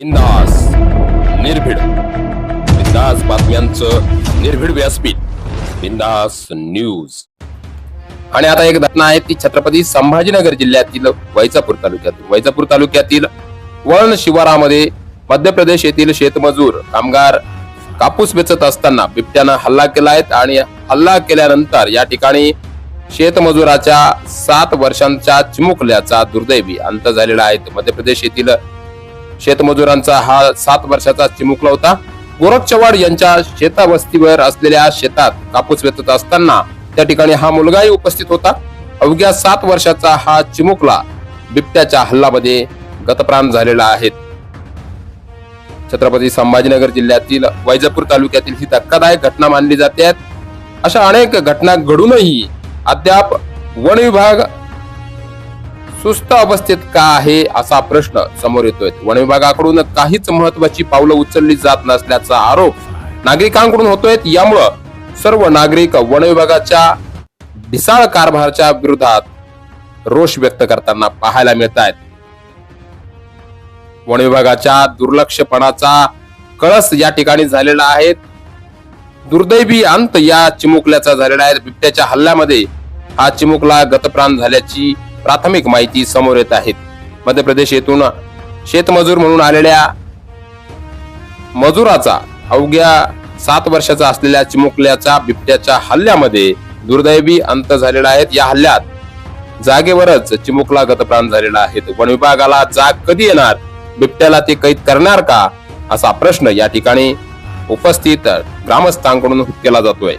बिंदास निर्भीड. बिंदास बातम्यांचं निर्भीड व्यासपीठ. बिंदास न्यूज. आणि आता एक घटना आहे ती छत्रपती संभाजीनगर जिल्ह्यातील वैजापूर तालुक्यातील वैजापूर तालुक्यातील वळण शिवारामध्ये मध्य प्रदेश येथील शेतमजूर कामगार कापूस वेचत असताना बिबट्यानं हल्ला केला आहे आणि हल्ला केल्यानंतर या ठिकाणी शेतमजुराच्या सात वर्षांच्या चिमुकल्याचा दुर्दैवी अंत झालेला आहे. मध्य प्रदेश येथील शेतमजुरांचा हा सात वर्षाचा चिमुकला होता. गोरख चव्हाण यांच्या शेतावस्तीवर असलेल्या शेतात कापूस वेचत असताना त्या ठिकाणी हा मुलगाही उपस्थित होता. अवघ्या सात वर्षाचा हा चिमुकला बिबट्याच्या हल्लामध्ये गतप्राण झालेला आहे. छत्रपती संभाजीनगर जिल्ह्यातील वैजापूर तालुक्यातील ही धक्कादायक घटना मानली जाते. अशा अनेक घटना घडूनही अद्याप वन विभाग सुस्त अवस्थेत का आहे असा प्रश्न समोर येतोय. वन विभागाकडून काहीच महत्वाची पावलं उचलली जात नसल्याचा आरोप नागरिकांकडून होतोय यामुळं सर्व नागरिक वन विभागाच्या ढिसाळ कारभाराच्या विरोधात रोष व्यक्त करताना पाहायला मिळत आहेत वन विभागाच्या दुर्लक्षपणाचा कळस या ठिकाणी झालेला आहे. दुर्दैवी अंत या चिमुकल्याचा झालेला आहे. बिबट्याच्या हल्ल्यामध्ये हा चिमुकला गतप्राण झाल्याची प्राथमिक माहिती समोर येत आहेत. मध्य प्रदेश येथून शेतमजूर म्हणून आलेल्या मजुराचा अवघ्या सात वर्षाचा असलेल्या चिमुकल्याच्या बिबट्याच्या हल्ल्यामध्ये दुर्दैवी अंत झालेला आहे. या हल्ल्यात जागेवरच चिमुकला गतप्राण झालेला आहे. वन विभागाला जाग कधी येणार? बिबट्याला ते कैद करणार का? असा प्रश्न या ठिकाणी उपस्थित ग्रामस्थांकडून केला जातोय.